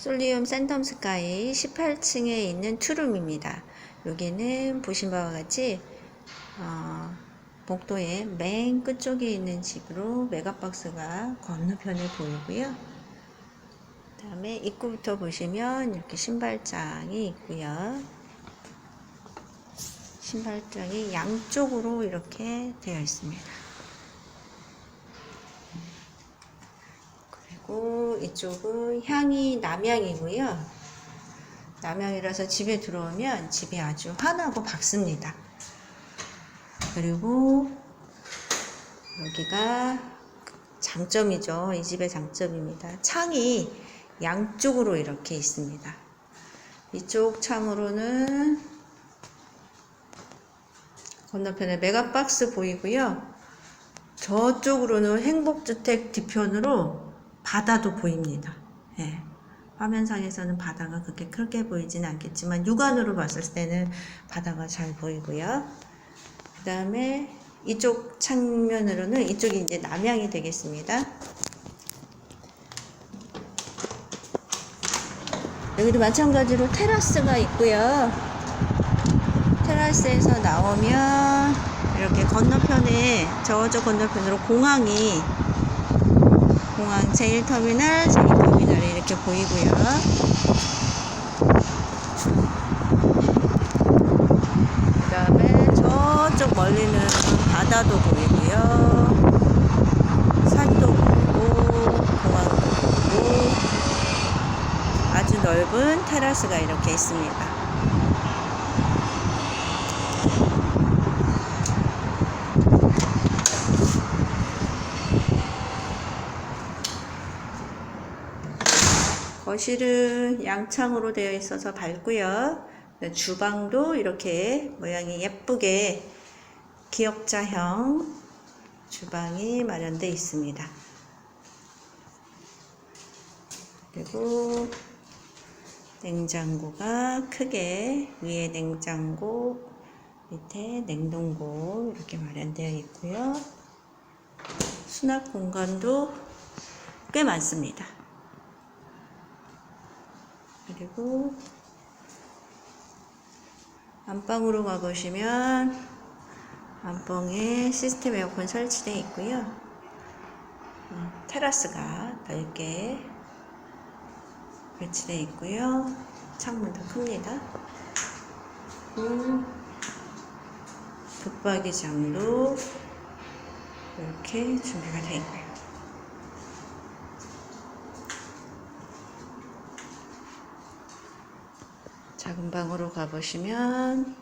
솔리움 센텀 스카이 18층에 있는 투룸입니다. 여기는 보신 바와 같이 어, 복도의 맨 끝쪽에 있는 집으로 메가박스가 건너편에 보이고요. 그 다음에 입구부터 보시면 이렇게 신발장이 있고요. 신발장이 양쪽으로 이렇게 되어 있습니다. 그리고 이쪽은 향이 남향이고요. 남향이라서 집에 들어오면 집이 아주 환하고 밝습니다. 그리고 여기가 장점이죠. 이 집의 장점입니다. 창이 양쪽으로 이렇게 있습니다. 이쪽 창으로는 건너편에 메가박스 보이고요. 저쪽으로는 행복주택 뒤편으로 바다도 보입니다. 예. 화면상에서는 바다가 그렇게 크게 보이진 않겠지만 육안으로 봤을 때는 바다가 잘 보이고요. 그 다음에 이쪽 창면으로는 이쪽이 이제 남향이 되겠습니다. 여기도 마찬가지로 테라스가 있고요. 테라스에서 나오면 이렇게 건너편에 저저 건너편으로 공항이 공항 제1터미널, 제2터미널이 이렇게 보이고요. 그 다음에 저쪽 멀리는 바다도 보이고요. 산도 보이고, 공항도 보이고, 아주 넓은 테라스가 이렇게 있습니다. 거실은 양창으로 되어 있어서 밝고요. 네, 주방도 이렇게 모양이 예쁘게 기역자형 주방이 마련되어 있습니다. 그리고 냉장고가 크게 위에 냉장고 밑에 냉동고 이렇게 마련되어 있고요. 수납 공간도 꽤 많습니다. 그리고 안방으로 가보시면 안방에 시스템 에어컨 설치되어 있고요. 어, 테라스가 넓게 배치되어 있고요. 창문도 큽니다. 음, 붙박이장도 이렇게 준비가 되어 있고요. 작은 방으로 가보시면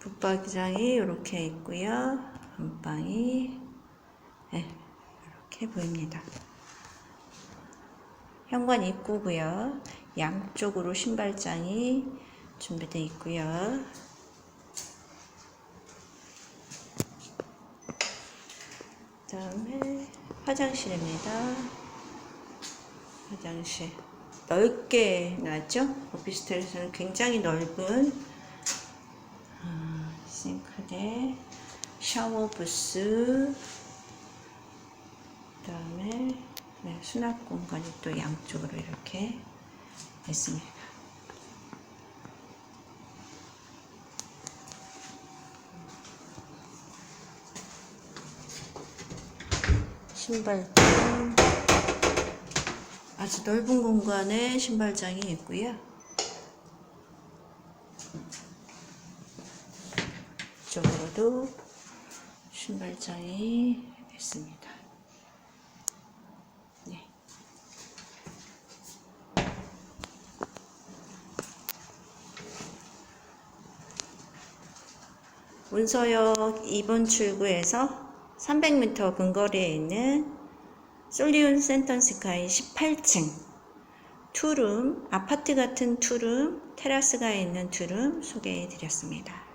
붙박이장이 이렇게 있고요. 안방이 네, 이렇게 보입니다. 현관 입구고요. 양쪽으로 신발장이 준비되어 있고요. 다음에 화장실입니다. 화장실 넓게 놨죠? 오피스텔에서는 굉장히 넓은 아, 싱크대, 샤워 부스, 그 다음에 네, 수납 공간이 또 양쪽으로 이렇게 있습니다. 신발장 아주 넓은 공간에 신발장이 있고요. 이쪽으로도 신발장이 있습니다. 네. 문서역 2번 출구에서 300m 근거리에 있는 솔리온 센턴 스카이 18층 투룸, 아파트 같은 투룸, 테라스가 있는 투룸 소개해 드렸습니다.